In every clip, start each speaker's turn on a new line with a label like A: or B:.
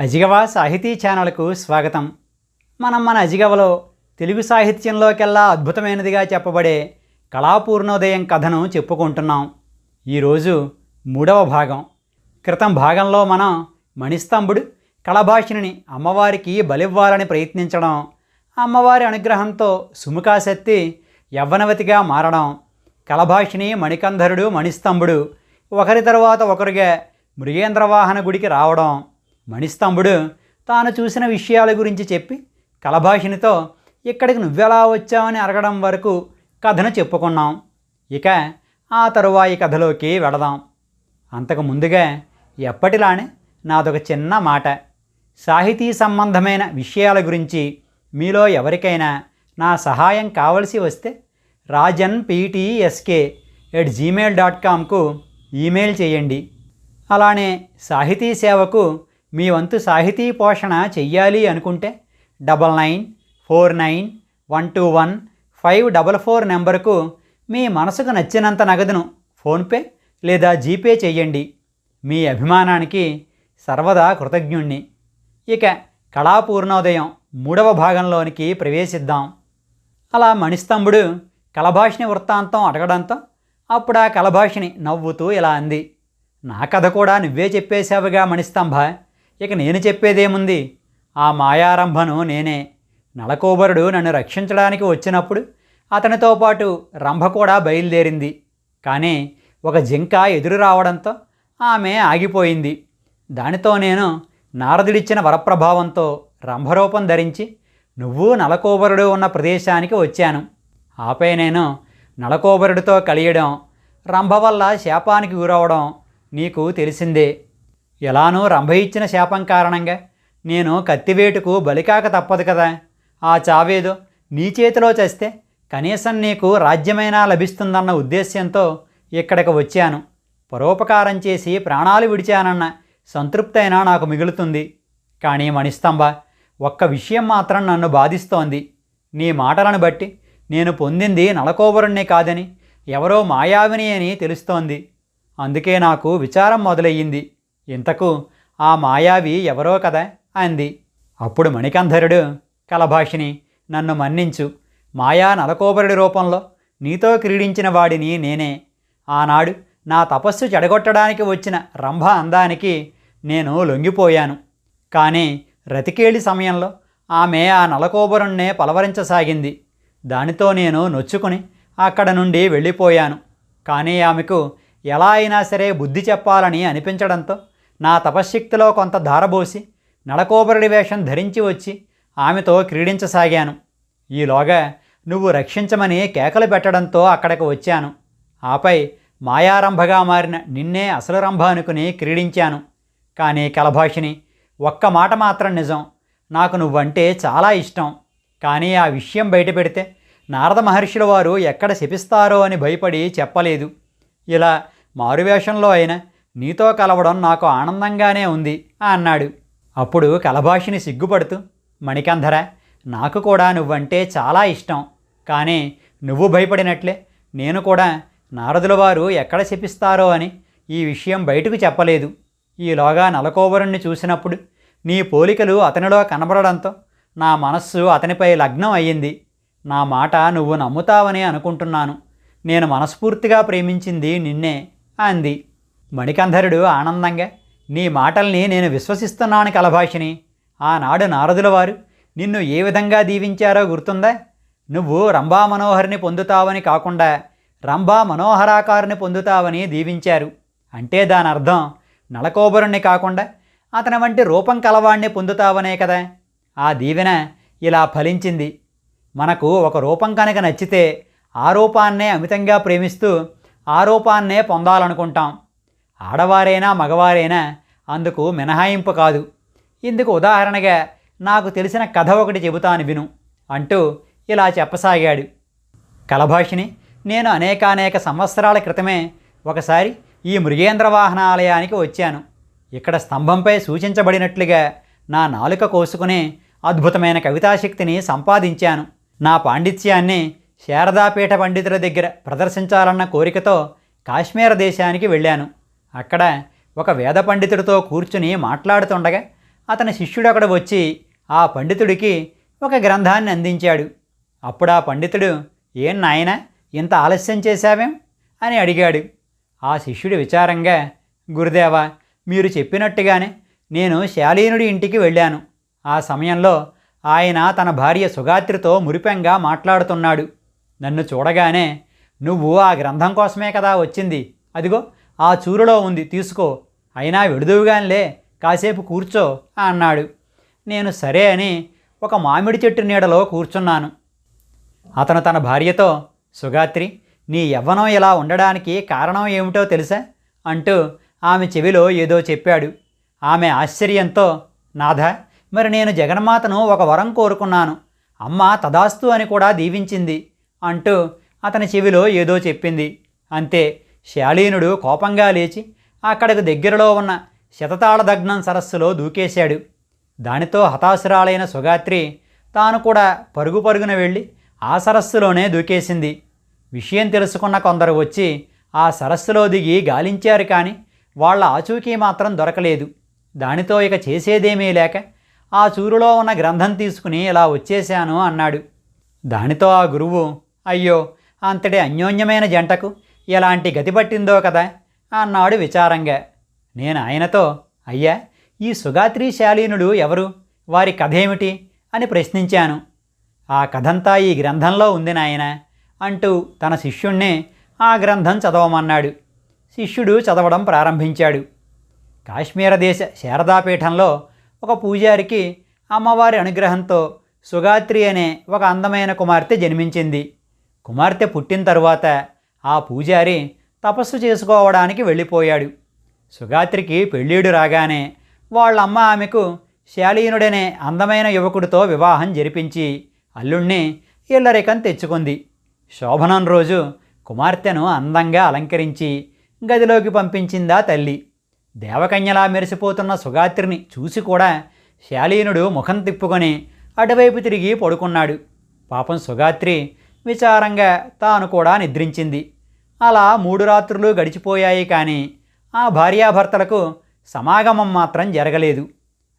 A: అజిగవా సాహితీ ఛానల్కు స్వాగతం. మనం మన అజిగవలో తెలుగు సాహిత్యంలోకెల్లా అద్భుతమైనదిగా చెప్పబడే కళాపూర్ణోదయం కథను చెప్పుకుంటున్నాం. ఈరోజు మూడవ భాగం. క్రితం భాగంలో మనం మణిస్తంభుడు కళభాషిణిని అమ్మవారికి బలివ్వాలని ప్రయత్నించడం అమ్మవారి అనుగ్రహంతో సుముఖాశక్తి యవ్వనవతిగా మారడం కళభాషిణి మణికంధరుడు మణిస్తంభుడు ఒకరి తరువాత ఒకరుగా మృగేంద్రవాహన గుడికి రావడం మణిస్తంభుడు తాను చూసిన విషయాల గురించి చెప్పి కలభాషినితో ఇక్కడికి నువ్వెలా వచ్చావని అడగడం వరకు కథను చెప్పుకున్నాం. ఇక ఆ తరువాయి కథలోకి వెళదాం. అంతకు ముందుగా ఎప్పటిలానే నాదొక చిన్న మాట. సాహితీ సంబంధమైన విషయాల గురించి మీలో ఎవరికైనా నా సహాయం కావలసి వస్తే Rajan PTSK at Gmail dot కామ్కు email చేయండి. అలానే సాహితీ సేవకు మీ వంతు సాహితీ పోషణ చెయ్యాలి అనుకుంటే double nine four nine one two one five double four నెంబర్కు మీ మనసుకు నచ్చినంత నగదును ఫోన్పే లేదా జీపే చేయండి మీ అభిమానానికి సర్వదా కృతజ్ఞుణ్ణి. ఇక కళాపూర్ణోదయం మూడవ భాగంలోనికి ప్రవేశిద్దాం. అలా మణిస్తంభుడు కలభాషిణి వృత్తాంతం అడగడంతో అప్పుడు ఆ కలభాషిణి నవ్వుతూ ఇలా అంది. నా కథ కూడా నువ్వే చెప్పేశావుగా మణిస్తంభ. ఇక నేను చెప్పేదేముంది? ఆ మాయారంభను నేనే. నలకోబరుడు నన్ను రక్షించడానికి వచ్చినప్పుడు అతనితో పాటు రంభ కూడా బయలుదేరింది. కానీ ఒక జింక ఎదురు రావడంతో ఆమె ఆగిపోయింది. దానితో నేను నారదుడిచ్చిన వరప్రభావంతో రంభరూపం ధరించి నువ్వు నలకోబరుడు ఉన్న ప్రదేశానికి వచ్చాను. ఆపై నేను నలకోబరుడితో కలియడం రంభ వల్ల శాపానికి గురవడం నీకు తెలిసిందే. ఎలానూ రంభ ఇచ్చిన శాపం కారణంగా నేను కత్తివేటుకు బలికాక తప్పదు కదా. ఆ చావేదో నీ చేతిలో చేస్తే కనీసం నీకు రాజ్యమైనా లభిస్తుందన్న ఉద్దేశ్యంతో ఇక్కడికి వచ్చాను. పరోపకారం చేసి ప్రాణాలు విడిచానన్న సంతృప్తైనా నాకు మిగులుతుంది. కానీ మణిస్తంభ ఒక్క విషయం మాత్రం నన్ను బాధిస్తోంది. నీ మాటలను బట్టి నేను పొందింది నలకోబరుణ్ణి కాదని ఎవరో మాయావిని అని తెలుస్తోంది. అందుకే నాకు విచారం మొదలయ్యింది. ఇంతకు ఆ మాయావి ఎవరో కదా అంది. అప్పుడు మణికంధరుడు కలభాషిని నన్ను మన్నించు. మాయా నలకోబరుడి రూపంలో నీతో క్రీడించిన వాడిని నేనే. ఆనాడు నా తపస్సు చెడగొట్టడానికి వచ్చిన రంభ అందానికి నేను లొంగిపోయాను. కానీ రతికేళి సమయంలో ఆమె ఆ నలకోబరుణ్ణే పలవరించసాగింది. దానితో నేను నొచ్చుకుని అక్కడ నుండి వెళ్ళిపోయాను. కానీ ఆమెకు ఎలా అయినా సరే బుద్ధి చెప్పాలని అనిపించడంతో నా తపశ్శక్తిలో కొంత ధారబోసి నడకోబరుడి వేషం ధరించి వచ్చి ఆమెతో క్రీడించసాగాను. ఈలోగా నువ్వు రక్షించమని కేకలు పెట్టడంతో అక్కడికి వచ్చాను. ఆపై మాయారంభగా మారిన నిన్నే అసలు రంభ అనుకుని క్రీడించాను. కానీ కలభాషిని ఒక్క మాట మాత్రం నిజం. నాకు నువ్వంటే చాలా ఇష్టం. కానీ ఆ విషయం బయటపెడితే నారద మహర్షుల వారు ఎక్కడ శపిస్తారో అని భయపడి చెప్పలేదు. ఇలా మారువేషంలో అయినా నీతో కలవడం నాకు ఆనందంగానే ఉంది అన్నాడు. అప్పుడు కలభాషిని సిగ్గుపడుతూ మణికంధర నాకు కూడా నువ్వంటే చాలా ఇష్టం. కానీ నువ్వు భయపడినట్లే నేను కూడా నారదుల వారు ఎక్కడ శపిస్తారో అని ఈ విషయం బయటకు చెప్పలేదు. ఈలోగా నలకోబరుణ్ణి చూసినప్పుడు నీ పోలికలు అతనిలో కనబడడంతో నా మనస్సు అతనిపై లగ్నం అయ్యింది. నా మాట నువ్వు నమ్ముతావని అనుకుంటున్నాను. నేను మనస్ఫూర్తిగా ప్రేమించింది నిన్నే అంది. మణికంధరుడు ఆనందంగా నీ మాటల్ని నేను విశ్వసిస్తున్నాను కలభాషిని. ఆనాడు నారదుల వారు నిన్ను ఏ విధంగా దీవించారో గుర్తుందా? నువ్వు రంభా మనోహరిని పొందుతావని కాకుండా రంభా మనోహరాకారుని పొందుతావని దీవించారు. అంటే దాని అర్థం నలకోబరుణ్ణి కాకుండా అతని వంటి రూపం కలవాణ్ణి పొందుతావనే కదా. ఆ దీవెన ఇలా ఫలించింది. మనకు ఒక రూపం కనుక నచ్చితే ఆ రూపాన్నే అమితంగా ప్రేమిస్తూ ఆ రూపాన్నే పొందాలనుకుంటాం. ఆడవారైనా మగవారైనా అందుకు మినహాయింపు కాదు. ఇందుకు ఉదాహరణగా నాకు తెలిసిన కథ ఒకటి చెబుతాను విను అంటూ ఇలా చెప్పసాగాడు. కలభాషిని నేను అనేకానేక సంవత్సరాల క్రితమే ఒకసారి ఈ మృగేంద్ర వాహనాలయానికి వచ్చాను. ఇక్కడ స్తంభంపై సూచించబడినట్లుగా నా నాలుక కోసుకునే అద్భుతమైన కవితాశక్తిని సంపాదించాను. నా పాండిత్యాన్ని శారదాపీఠ పండితుల దగ్గర ప్రదర్శించాలన్న కోరికతో కాశ్మీర దేశానికి వెళ్ళాను. అక్కడ ఒక వేద పండితుడితో కూర్చుని మాట్లాడుతుండగా అతని శిష్యుడు అక్కడ వచ్చి ఆ పండితుడికి ఒక గ్రంథాన్ని అందించాడు. అప్పుడు ఆ పండితుడు ఏం నాయనా ఇంత ఆలస్యం చేశావేం? అని అడిగాడు. ఆ శిష్యుడు విచారంగా గురుదేవా మీరు చెప్పినట్టుగానే నేను శాలీనుడి ఇంటికి వెళ్ళాను. ఆ సమయంలో ఆయన తన భార్య సుగాత్రితో మురిపెంగా మాట్లాడుతున్నాడు. నన్ను చూడగానే నువ్వు ఆ గ్రంథం కోసమే కదా వచ్చింది. అదిగో ఆ చూరులో ఉంది తీసుకో. అయినా విడుదవుగానిలే కాసేపు కూర్చో అన్నాడు. నేను సరే అని ఒక మామిడి చెట్టు నీడలో కూర్చున్నాను. అతను తన భార్యతో సుగాత్రి నీ యవ్వనం ఇలా ఉండడానికి కారణం ఏమిటో తెలుసా? అంటూ ఆమె చెవిలో ఏదో చెప్పాడు. ఆమె ఆశ్చర్యంతో నాథ మరి నేను జగన్మాతను ఒక వరం కోరుకున్నాను. అమ్మ తదాస్తు అని కూడా దీవించింది అంటూ అతని చెవిలో ఏదో చెప్పింది. అంతే శాలీనుడు కోపంగా లేచి అక్కడకు దగ్గరలో ఉన్న శతతాళదగ్నం సరస్సులో దూకేశాడు. దానితో హతాశురాలైన సుగాత్రి తాను కూడా పరుగు పరుగున వెళ్ళి ఆ సరస్సులోనే దూకేసింది. విషయం తెలుసుకున్న కొందరు వచ్చి ఆ సరస్సులో దిగి గాలించారు కానీ వాళ్ళ ఆచూకీ మాత్రం దొరకలేదు. దానితో ఇక చేసేదేమీ లేక ఆ చూరులో ఉన్న గ్రంథం తీసుకుని ఇలా వచ్చేశాను అన్నాడు. దానితో ఆ గురువు అయ్యో అంతటి అన్యోన్యమైన జంటకు ఎలాంటి గతి పట్టిందో కదా అన్నాడు విచారంగా. నేను ఆయనతో అయ్యా ఈ సుగాత్రి శాలీనుడు ఎవరు? వారి కథ ఏమిటి అని ప్రశ్నించాను. ఆ కథంతా ఈ గ్రంథంలో ఉంది నాయన అంటూ తన శిష్యుణ్ణే ఆ గ్రంథం చదవమన్నాడు. శిష్యుడు చదవడం ప్రారంభించాడు. కాశ్మీర దేశ శారదాపీఠంలో ఒక పూజారికి అమ్మవారి అనుగ్రహంతో సుగాత్రి అనే ఒక అందమైన కుమార్తె జన్మించింది. కుమార్తె పుట్టిన తరువాత ఆ పూజారి తపస్సు చేసుకోవడానికి వెళ్ళిపోయాడు. సుగాత్రికి పెళ్ళీడు రాగానే వాళ్ళమ్మ ఆమెకు శాలీనుడనే అందమైన యువకుడితో వివాహం జరిపించి అల్లుణ్ణి ఇల్లరికం తెచ్చుకుంది. శోభనం రోజు కుమార్తెను అందంగా అలంకరించి గదిలోకి పంపించిందా తల్లి. దేవకన్యలా మెరిసిపోతున్న సుగాత్రిని చూసి కూడా శాలీనుడు ముఖం తిప్పుకొని అటువైపు తిరిగి పడుకున్నాడు. పాపం సుగాత్రి విచారంగా తాను కూడా నిద్రించింది. అలా మూడు రాత్రులు గడిచిపోయాయి కానీ ఆ భార్యాభర్తలకు సమాగమం మాత్రం జరగలేదు.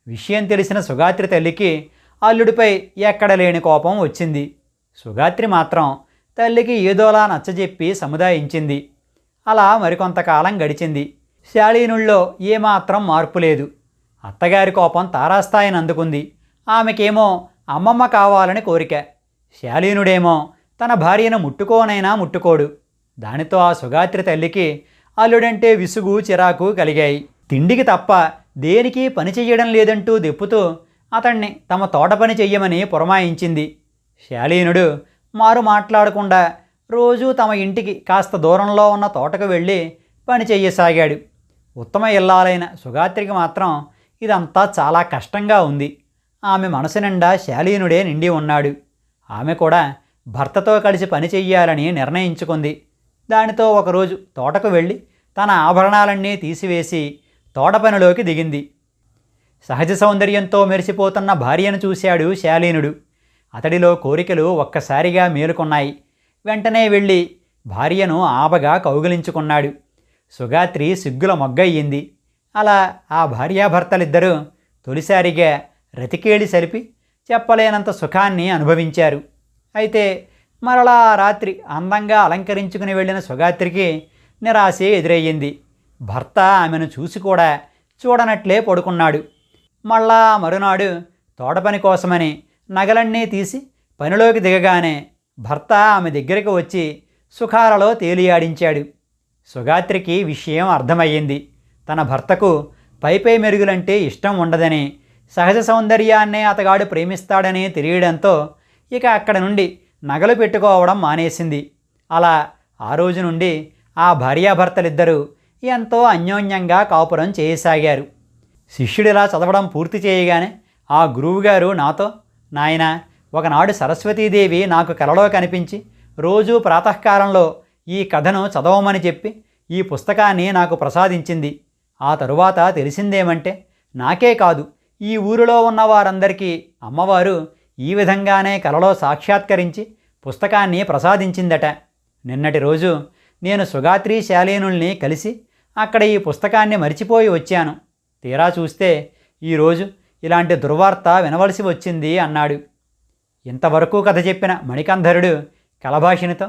A: విషయం తెలిసిన సుగాత్రి తల్లికి అల్లుడిపై ఎక్కడ లేని కోపం వచ్చింది. సుగాత్రి మాత్రం తల్లికి ఏదోలా నచ్చజెప్పి సముదాయించింది. అలా మరికొంతకాలం గడిచింది. శాళీనుల్లో ఏమాత్రం మార్పు లేదు. అత్తగారి కోపం తారాస్థాయిని అందుకుంది ఆమెకేమో అమ్మమ్మ కావాలని కోరిక. శాలీనుడేమో తన భార్యను ముట్టుకోనైనా ముట్టుకోడు. దానితో ఆ సుగాత్రి తల్లికి అల్లుడంటే విసుగు చిరాకు కలిగాయి. తిండికి తప్ప దేనికి పని చెయ్యడం లేదంటూ దెప్పుతూ అతన్ని తమ తోట పని చెయ్యమని పురమాయించింది. శాలీనుడు మారు మాట్లాడకుండా రోజూ తమ ఇంటికి కాస్త దూరంలో ఉన్న తోటకు వెళ్ళి పని చెయ్యసాగాడు. ఉత్తమ ఇల్లాలైన సుగాత్రికి మాత్రం ఇదంతా చాలా కష్టంగా ఉంది. ఆమె మనసు నిండా శాలీనుడే నిండి ఉన్నాడు. ఆమె కూడా భర్తతో కలిసి పని చెయ్యాలని నిర్ణయించుకుంది. దానితో ఒకరోజు తోటకు వెళ్ళి తన ఆభరణాలన్నీ తీసివేసి తోట పనిలోకి దిగింది. సహజ సౌందర్యంతో మెరిసిపోతున్న భార్యను చూశాడు శాలీనుడు. అతడిలో కోరికలు ఒక్కసారిగా మేలుకున్నాయి. వెంటనే వెళ్ళి భార్యను ఆబగా కౌగిలించుకున్నాడు. సుగాత్రి సిగ్గుల మొగ్గయ్యింది. అలా ఆ భార్యాభర్తలిద్దరూ తొలిసారిగా రతికేళి సరిపి చెప్పలేనంత సుఖాన్ని అనుభవించారు. అయితే మరలా రాత్రి అందంగా అలంకరించుకుని వెళ్ళిన సుగాత్రికి నిరాశే ఎదురయ్యింది. భర్త ఆమెను చూసి కూడా చూడనట్లే పడుకున్నాడు. మళ్ళా మరునాడు తోటపని కోసమని నగలన్నీ తీసి పనిలోకి దిగగానే భర్త ఆమె దగ్గరికి వచ్చి సుఖాలలో తేలియాడించాడు సుగాత్రికి విషయం అర్థమయ్యింది. తన భర్తకు పైపై మెరుగులంటే ఇష్టం ఉండదని సహజ సౌందర్యాన్నే అతగాడు ప్రేమిస్తాడని తెలియడంతో ఇక అక్కడ నుండి నగలు పెట్టుకోవడం మానేసింది. అలా ఆ రోజు నుండి ఆ భార్యాభర్తలిద్దరూ ఎంతో అన్యోన్యంగా కాపురం చేయసాగారు. శిష్యుడిలా చదవడం పూర్తి చేయగానే ఆ గురువుగారు నాతో నాయన ఒకనాడు సరస్వతీదేవి నాకు కలలో కనిపించి రోజూ ప్రాతకాలంలో ఈ కథను చదవమని చెప్పి ఈ పుస్తకాన్ని నాకు ప్రసాదించింది. ఆ తరువాత తెలిసిందేమంటే నాకే కాదు ఈ ఊరిలో ఉన్న వారందరికీ అమ్మవారు ఈ విధంగానే కలలో సాక్షాత్కరించి పుస్తకాన్ని ప్రసాదించిందట. నిన్నటి రోజు నేను సుగాత్రి శాలీనుల్ని కలిసి అక్కడ ఈ పుస్తకాన్ని మరిచిపోయి వచ్చాను. తీరా చూస్తే ఈరోజు ఇలాంటి దుర్వార్త వినవలసి వచ్చింది అన్నాడు. ఇంతవరకు కథ చెప్పిన మణికంధరుడు కలభాషినితో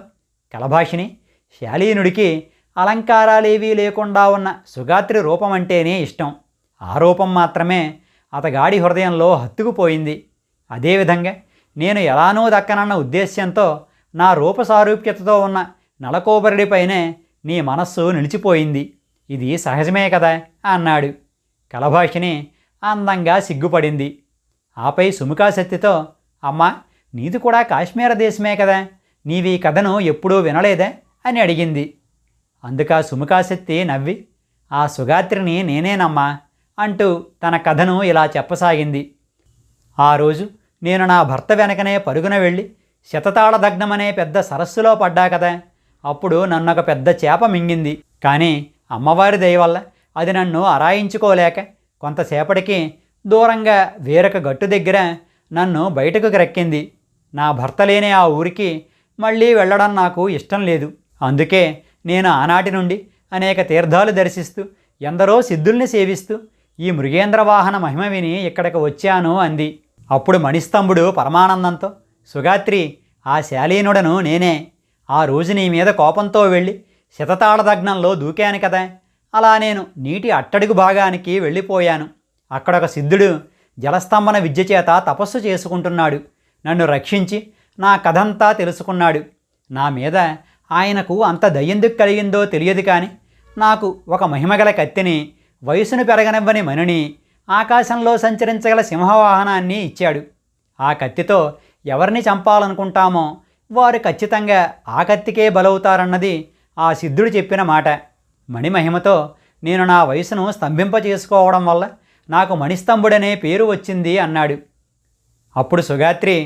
A: కలభాషిని శాలీనుడికి అలంకారాలేవీ లేకుండా ఉన్న సుగాత్రి రూపం అంటేనే ఇష్టం. ఆ రూపం మాత్రమే అతగాడి హృదయంలో హత్తుకుపోయింది. అదేవిధంగా నేను ఎలానో దక్కనన్న ఉద్దేశ్యంతో నా రూప సారూప్యతతో ఉన్న నలకోబరుడిపైనే నీ మనస్సు నిలిచిపోయింది. ఇది సహజమే కదా అన్నాడు. కలభాషిని అందంగా సిగ్గుపడింది. ఆపై సుముఖాశక్తితో అమ్మా నీది కూడా కాశ్మీర దేశమే కదా నీవీ కథను ఎప్పుడూ వినలేదా అని అడిగింది. అందుక సుముఖాశక్తి నవ్వి ఆ సుగాత్రిని నేనేనమ్మా అంటూ తన కథను ఇలా చెప్పసాగింది. ఆ రోజు నేను నా భర్త వెనకనే పరుగున వెళ్ళి శతతాళదగ్నమనే పెద్ద సరస్సులో పడ్డా కదా. అప్పుడు నన్ను ఒక పెద్ద చేప మింగింది. కానీ అమ్మవారి దయవల్ల అది నన్ను అరాయించుకోలేక కొంతసేపటికి దూరంగా వేరొక గట్టు దగ్గర నన్ను బయటకు గ్రక్కింది. నా భర్త లేని ఆ ఊరికి మళ్ళీ వెళ్ళడం నాకు ఇష్టం లేదు. అందుకే నేను ఆనాటి నుండి అనేక తీర్థాలు దర్శిస్తూ ఎందరో సిద్ధుల్ని సేవిస్తూ ఈ మృగేంద్ర వాహన మహిమ విని ఇక్కడికి వచ్చాను అంది. అప్పుడు మణిస్తంభుడు పరమానందంతో సుగాత్రి ఆ శాలీనుడను నేనే. ఆ రోజు నీ మీద కోపంతో వెళ్ళి శతతాళదగ్నంలో దూకాను కదా. అలా నేను నీటి అట్టడుగు భాగానికి వెళ్ళిపోయాను. అక్కడొక సిద్ధుడు జలస్తంభన విద్య చేత తపస్సు చేసుకుంటున్నాడు. నన్ను రక్షించి నా కథంతా తెలుసుకున్నాడు. నా మీద ఆయనకు అంత దయ్యందుకు కలిగిందో తెలియదు కానీ నాకు ఒక మహిమగల కత్తిని వయసును పెరగనివ్వని మణిని ఆకాశంలో సంచరించగల సింహవాహనాన్ని ఇచ్చాడు. ఆ కత్తితో ఎవరిని చంపాలనుకుంటామో వారు ఖచ్చితంగా ఆ కత్తికే బలవుతారన్నది ఆ సిద్ధుడు చెప్పిన మాట. మణిమహిమతో నేను నా వయసును స్తంభింపచేసుకోవడం వల్ల నాకు మణిస్తంభుడనే పేరు వచ్చింది అన్నాడు. అప్పుడు సుగాత్రి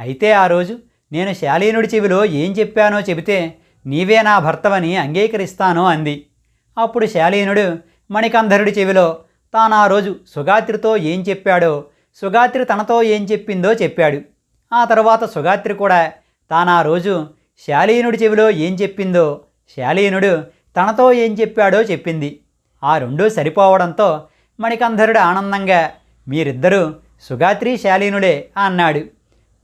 A: అయితే ఆ రోజు నేను శాలీనుడి చెవిలో ఏం చెప్పానో చెబితే నీవే నా భర్తవని అంగీకరిస్తాను అంది. అప్పుడు శాలీనుడు మణికంధరుడి చెవిలో తాను ఆ రోజు సుగాత్రితో ఏం చెప్పాడో సుగాత్రి తనతో ఏం చెప్పిందో చెప్పాడు. ఆ తర్వాత సుగాత్రి కూడా తాను ఆ రోజు శాలీనుడి చెవిలో ఏం చెప్పిందో శాలీనుడు తనతో ఏం చెప్పాడో చెప్పింది. ఆ రెండూ సరిపోవడంతో మణికంధరుడు ఆనందంగా మీరిద్దరూ సుగాత్రి శాలీనుడే అన్నాడు.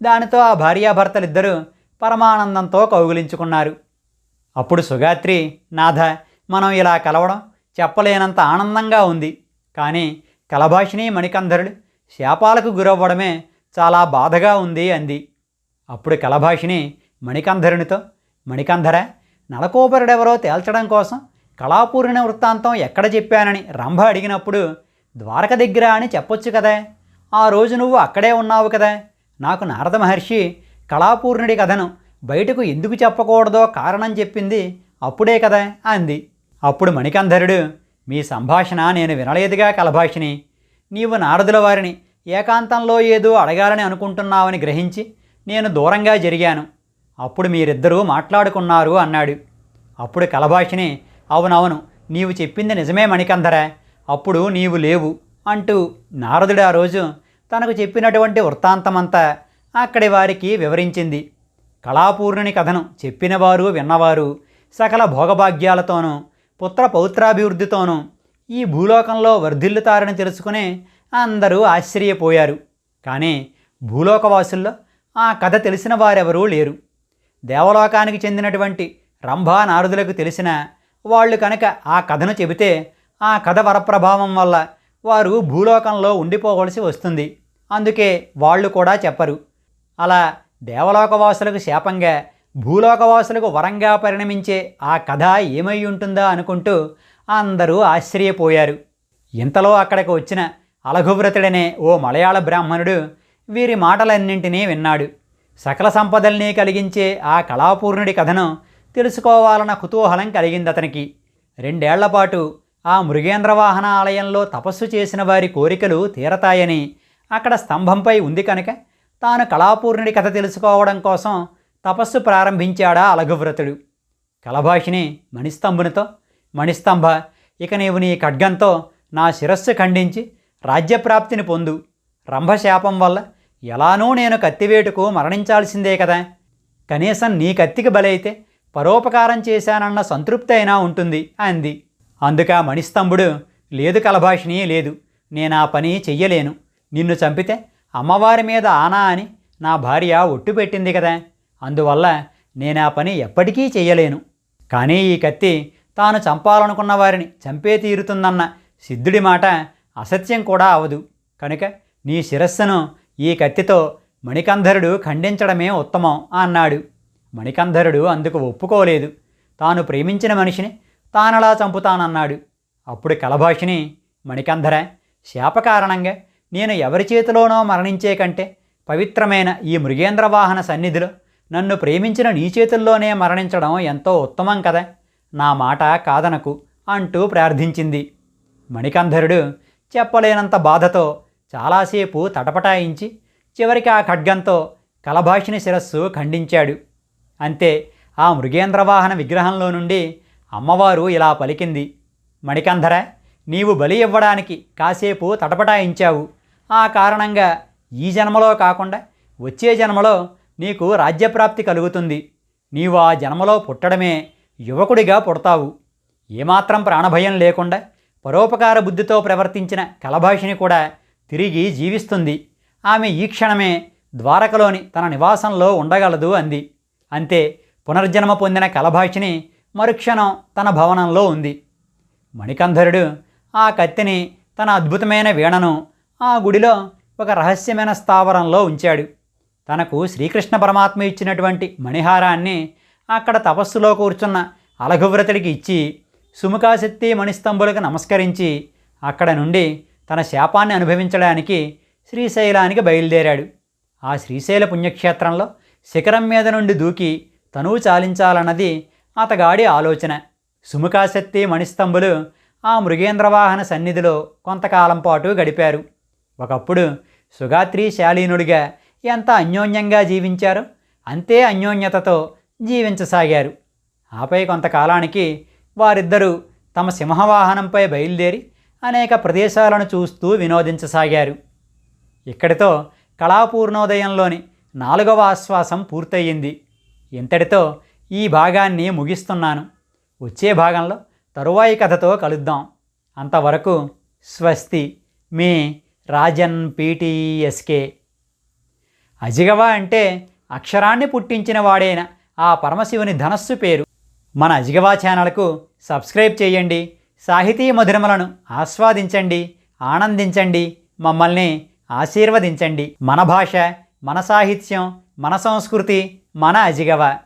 A: దానితో ఆ భార్యాభర్తలిద్దరూ పరమానందంతో కౌగిలించుకున్నారు. అప్పుడు సుగాత్రి నాథ మనం ఇలా కలవడం చెప్పలేనంత ఆనందంగా ఉంది. కానీ కలభాషిణి మణికంధరుడు శాపాలకు గురవ్వడమే చాలా బాధగా ఉంది అంది. అప్పుడు కలభాషిణి మణికంధరునితో మణికంధర నలకోపరుడెవరో తేల్చడం కోసం కళాపూర్ణ వృత్తాంతం ఎక్కడ చెప్పానని రంభ అడిగినప్పుడు ద్వారక దగ్గర అని చెప్పొచ్చు కదా. ఆ రోజు నువ్వు అక్కడే ఉన్నావు కదా. నాకు నారద మహర్షి కళాపూర్ణుడి కథను బయటకు ఎందుకు చెప్పకూడదో కారణం చెప్పింది అప్పుడే కదా అంది. అప్పుడు మణికంధరుడు మీ సంభాషణ నేను వినలేదుగా కలభాషిని. నీవు నారదుల వారిని ఏకాంతంలో ఏదో అడగాలని అనుకుంటున్నావని గ్రహించి నేను దూరంగా జరిగాను. అప్పుడు మీరిద్దరూ మాట్లాడుకున్నారు అన్నాడు. అప్పుడు కలభాషిని అవునవును నీవు చెప్పింది నిజమే మణికంధర అప్పుడు నీవు లేవు అంటూ నారదుడు ఆ రోజు తనకు చెప్పినటువంటి వృత్తాంతమంతా అక్కడి వారికి వివరించింది. కళాపూర్ణుని కథను చెప్పినవారు విన్నవారు సకల భోగభాగ్యాలతోనూ పుత్ర పౌత్రాభివృద్ధితోనూ ఈ భూలోకంలో వర్ధిల్లుతారని తెలుసుకుని అందరూ ఆశ్చర్యపోయారు. కానీ భూలోకవాసుల్లో ఆ కథ తెలిసిన వారెవరూ లేరు. దేవలోకానికి చెందినటువంటి రంభా నారదులకు తెలిసిన వాళ్ళు కనుక ఆ కథను చెబితే ఆ కథ వరప్రభావం వల్ల వారు భూలోకంలో ఉండిపోవలసి వస్తుంది. అందుకే వాళ్ళు కూడా చెప్పరు. అలా దేవలోకవాసులకు శాపంగా భూలోకవాసులకు వరంగా పరిణమించే ఆ కథ ఏమై ఉంటుందా అనుకుంటూ అందరూ ఆశ్చర్యపోయారు. ఇంతలో అక్కడికి వచ్చిన అలఘువ్రతుడనే ఓ మలయాళ బ్రాహ్మణుడు వీరి మాటలన్నింటినీ విన్నాడు. సకల సంపదల్ని కలిగించే ఆ కళాపూర్ణుడి కథను తెలుసుకోవాలన్న కుతూహలం కలిగింది అతనికి రెండేళ్ళపాటు ఆ మృగేంద్ర వాహన ఆలయంలో తపస్సు చేసిన వారి కోరికలు తీరతాయని అక్కడ స్తంభంపై ఉంది కనుక తాను కళాపూర్ణుడి కథ తెలుసుకోవడం కోసం తపస్సు ప్రారంభించాడా అలఘవ్రతుడు. కలభాషిని మణిస్తంభునితో మణిస్తంభ ఇక నీవు నీ ఖడ్గంతో నా శిరస్సు ఖండించి రాజ్యప్రాప్తిని పొందు. రంభశాపం వల్ల ఎలానూ నేను కత్తివేటుకు మరణించాల్సిందే కదా. కనీసం నీ కత్తికి బలైతే పరోపకారం చేశానన్న సంతృప్తి అయినా ఉంటుంది అంది. అందుక మణిస్తంభుడు లేదు కలభాషిణి లేదు. నేను ఆ పని చెయ్యలేను. నిన్ను చంపితే అమ్మవారి మీద ఆనా అని నా భార్య ఒట్టు పెట్టింది కదా. అందువల్ల నేను ఆ పని ఎప్పటికీ చేయలేను. కానీ ఈ కత్తి తాను చంపాలనుకున్న వారిని చంపే తీరుతుందన్న సిద్ధుడి మాట అసత్యం కూడా అవదు. కనుక నీ శిరస్సును ఈ కత్తితో మణికంధరుడు ఖండించడమే ఉత్తమం అన్నాడు. మణికంధరుడు అందుకు ఒప్పుకోలేదు. తాను ప్రేమించిన మనిషిని తానలా చంపుతానన్నాడు. అప్పుడు కలభాషిని మణికంధర శాప కారణంగా నేను ఎవరి చేతిలోనో మరణించే కంటే పవిత్రమైన ఈ మృగేంద్రవాహన సన్నిధిలో నన్ను ప్రేమించిన నీ చేతుల్లోనే మరణించడం ఎంతో ఉత్తమం కదా. నా మాట కాదనకు అంటూ ప్రార్థించింది. మణికంధరుడు చెప్పలేనంత బాధతో చాలాసేపు తటపటాయించి చివరికి ఆ ఖడ్గంతో కలభాషిని శిరస్సు ఖండించాడు. అంతే ఆ మృగేంద్రవాహన విగ్రహంలో నుండి అమ్మవారు ఇలా పలికింది. మణికంధర నీవు బలి ఇవ్వడానికి కాసేపు తటపటాయించావు. ఆ కారణంగా ఈ జన్మలో కాకుండా వచ్చే జన్మలో నీకు రాజ్యప్రాప్తి కలుగుతుంది. నీవు ఆ జన్మలో పుట్టడమే యువకుడిగా పుడతావు. ఏమాత్రం ప్రాణభయం లేకుండా పరోపకార బుద్ధితో ప్రవర్తించిన కలభాషిని కూడా తిరిగి జీవిస్తుంది. ఆమె ఈ క్షణమే ద్వారకలోని తన నివాసంలో ఉండగలదు అంది. అంతే పునర్జన్మ పొందిన కలభాషిని మరుక్షణం తన భవనంలో ఉంది. మణికంధరుడు ఆ కత్తిని తన అద్భుతమైన వీణను ఆ గుడిలో ఒక రహస్యమైన స్థావరంలో ఉంచాడు. తనకు శ్రీకృష్ణ పరమాత్మ ఇచ్చినటువంటి మణిహారాన్ని అక్కడ తపస్సులో కూర్చున్న అలఘువ్రతుడికి ఇచ్చి సుముఖాశక్తి మణిస్తంభులకు నమస్కరించి అక్కడ నుండి తన శాపాన్ని అనుభవించడానికి శ్రీశైలానికి బయలుదేరాడు. ఆ శ్రీశైల పుణ్యక్షేత్రంలో శిఖరం మీద నుండి దూకి తనువు చాలించాలన్నది అతగాడి ఆలోచన. సుముఖాశక్తి మణిస్తంభులు ఆ మృగేంద్రవాహన సన్నిధిలో కొంతకాలం పాటు గడిపారు. ఒకప్పుడు సుగాత్రి శాలీనుడిగా ఎంత అన్యోన్యంగా జీవించారో? అంతే అన్యోన్యతతో జీవించసాగారు. ఆపై కొంతకాలానికి వారిద్దరూ తమ సింహవాహనంపై బయలుదేరి అనేక ప్రదేశాలను చూస్తూ వినోదించసాగారు. ఇక్కడితో కళాపూర్ణోదయంలోని నాలుగవ ఆశ్వాసం పూర్తయింది. ఇంతటితో ఈ భాగాన్ని ముగిస్తున్నాను. వచ్చే భాగంలో తరువాయి కథతో కలుద్దాం. అంతవరకు స్వస్తి. మీ రాజన్ పీటీఎస్కే. అజిగవ అంటే అక్షరాన్ని పుట్టించిన వాడైన ఆ పరమశివుని ధనస్సు పేరు. మన అజిగవా ఛానల్కు సబ్స్క్రైబ్ చేయండి. సాహితీ మధురములను ఆస్వాదించండి. ఆనందించండి. మమ్మల్ని ఆశీర్వదించండి. మన భాష మన సాహిత్యం మన సంస్కృతి మన అజిగవ.